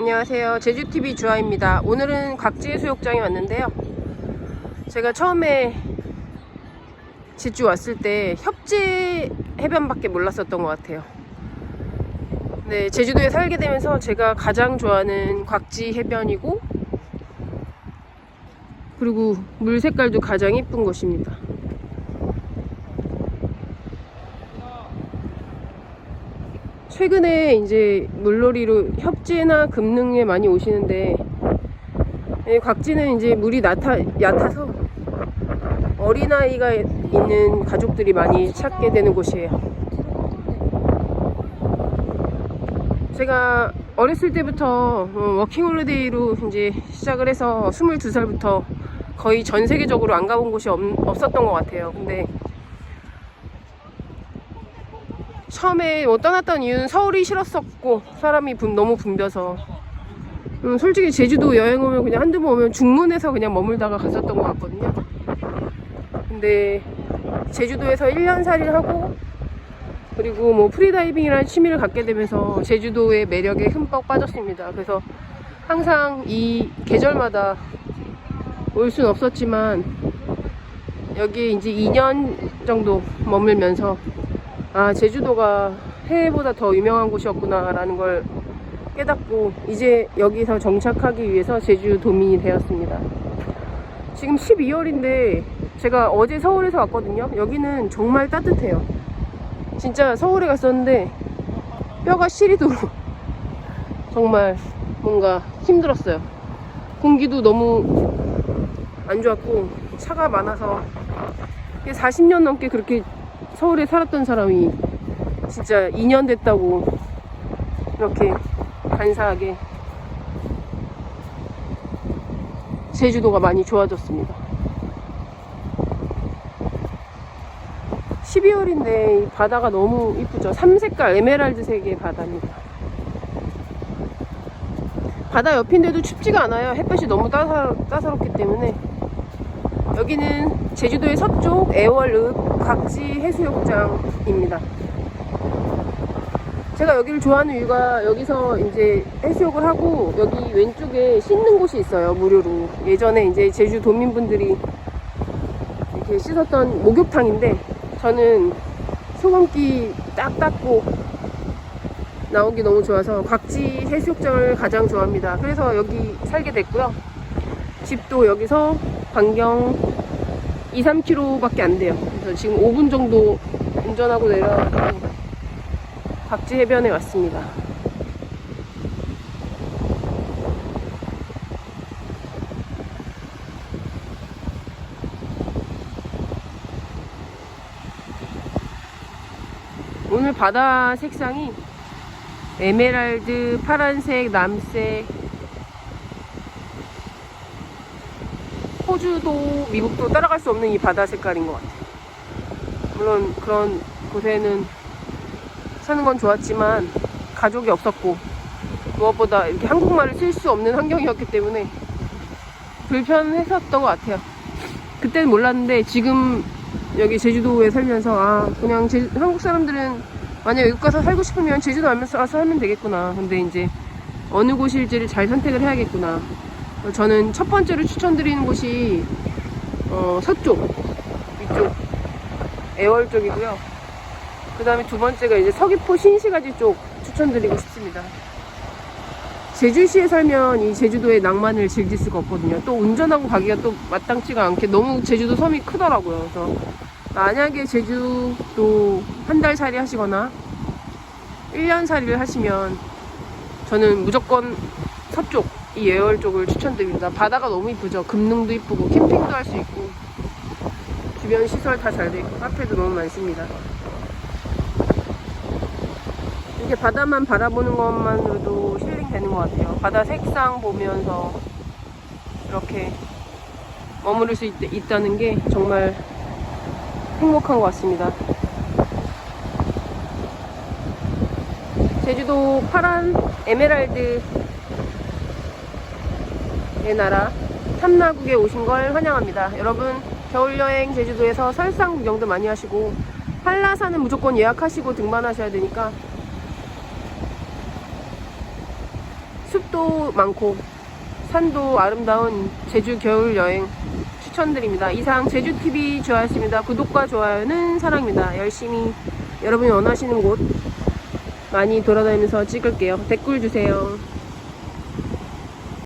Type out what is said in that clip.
안녕하세요. 제주TV 주아입니다. 오늘은 각지해 수욕장에 왔는데요. 제가 처음에 제주 왔을 때 협재 해변밖에 몰랐었던 것 같아요. 네, 제주도에 살게 되면서 제가 가장 좋아하는 곽지 해변이고 그리고 물 색깔도 가장 이쁜 곳입니다. 최근에 이제 물놀이로 협재나 금능에 많이 오시는데 예, 곽지는 이제 물이 얕아, 얕아서 어린아이가 있는 가족들이 많이 찾게 되는 곳이에요. 제가 어렸을 때부터 어, 워킹홀리데이로 이제 시작을 해서 22살부터 거의 전 세계적으로 안 가본 곳이 없, 없었던 것 같아요. 근데 처음에 뭐 떠났던 이유는 서울이 싫었었고 사람이 분- 너무 붐벼서. 음, 솔직히 제주도 여행 오면 그냥 한두 번 오면 중문에서 그냥 머물다가 갔었던 것 같거든요. 근데 제주도에서 1년 살이를 하고 그리고 뭐 프리다이빙이라는 취미를 갖게 되면서 제주도의 매력에 흠뻑 빠졌습니다. 그래서 항상 이 계절마다 올 순 없었지만 여기 이제 2년 정도 머물면서 아 제주도가 해외보다 더 유명한 곳이었구나 라는 걸 깨닫고 이제 여기서 정착하기 위해서 제주도민이 되었습니다. 지금 12월인데 제가 어제 서울에서 왔거든요. 여기는 정말 따뜻해요. 진짜 서울에 갔었는데 뼈가 시리도록 정말 뭔가 힘들었어요. 공기도 너무 안 좋았고 차가 많아서 40년 넘게 그렇게 서울에 살았던 사람이 진짜 2년 됐다고 이렇게 간사하게 제주도가 많이 좋아졌습니다. 12월인데 이 바다가 너무 이쁘죠. 삼색깔 에메랄드색의 바다입니다. 바다 옆인데도 춥지가 않아요. 햇볕이 너무 따사, 따사롭기 때문에 여기는 제주도의 서쪽 애월읍 각지 해수욕장입니다. 제가 여기를 좋아하는 이유가 여기서 이제 해수욕을 하고 여기 왼쪽에 씻는 곳이 있어요 무료로. 예전에 이제 제주 도민분들이 이렇게 씻었던 목욕탕인데 저는 소금기 딱 닦고 나오기 너무 좋아서 각지 해수욕장을 가장 좋아합니다. 그래서 여기 살게 됐고요 집도 여기서 반경 2, 3km밖에 안 돼요. 그래서 지금 5분 정도 운전하고 내려가고 박지 해변에 왔습니다. 오늘 바다 색상이 에메랄드, 파란색, 남색, 호주도 미국도 따라갈 수 없는 이 바다 색깔인 것 같아요. 물론 그런 곳에는 사는 건 좋았지만 가족이 없었고 무엇보다 이렇게 한국말을 쓸 수 없는 환경이었기 때문에 불편했었던 것 같아요. 그때는 몰랐는데 지금 여기 제주도에 살면서 아 그냥 제- 한국 사람들은 만약 외국 가서 살고 싶으면 제주도 와서 살면 되겠구나. 근데 이제 어느 곳일지를 잘 선택을 해야겠구나. 어, 저는 첫 번째로 추천드리는 곳이 어, 서쪽 위쪽 애월 쪽이고요. 그 다음에 두 번째가 이제 서귀포 신시가지 쪽 추천드리고 싶습니다. 제주시에 살면 이 제주도의 낭만을 즐길 수가 없거든요. 또 운전하고 가기가 또 마땅치가 않게 너무 제주도 섬이 크더라고요. 그래서 만약에 제주도 한 달 살이 하시거나 1년 살이를 하시면 저는 무조건 서쪽 이 예월 쪽을 추천드립니다. 바다가 너무 이쁘죠. 금능도 이쁘고 캠핑도 할 수 있고 주변 시설 다 잘 돼 있고 카페도 너무 많습니다. 이렇게 바다만 바라보는 것만으로도 힐링 되는 것 같아요. 바다 색상 보면서 이렇게 머무를 수 있, 있다는 게 정말 행복한 것 같습니다. 제주도 파란 에메랄드 의 나라 탐나국에 오신 걸 환영합니다. 여러분 겨울여행 제주도에서 설상 구경도 많이 하시고 한라산은 무조건 예약하시고 등반하셔야 되니까 숲도 많고 산도 아름다운 제주 겨울 여행 추천드립니다. 이상 제주TV 좋아하십니다. 구독과 좋아요는 사랑입니다. 열심히 여러분이 원하시는 곳 많이 돌아다니면서 찍을게요. 댓글 주세요.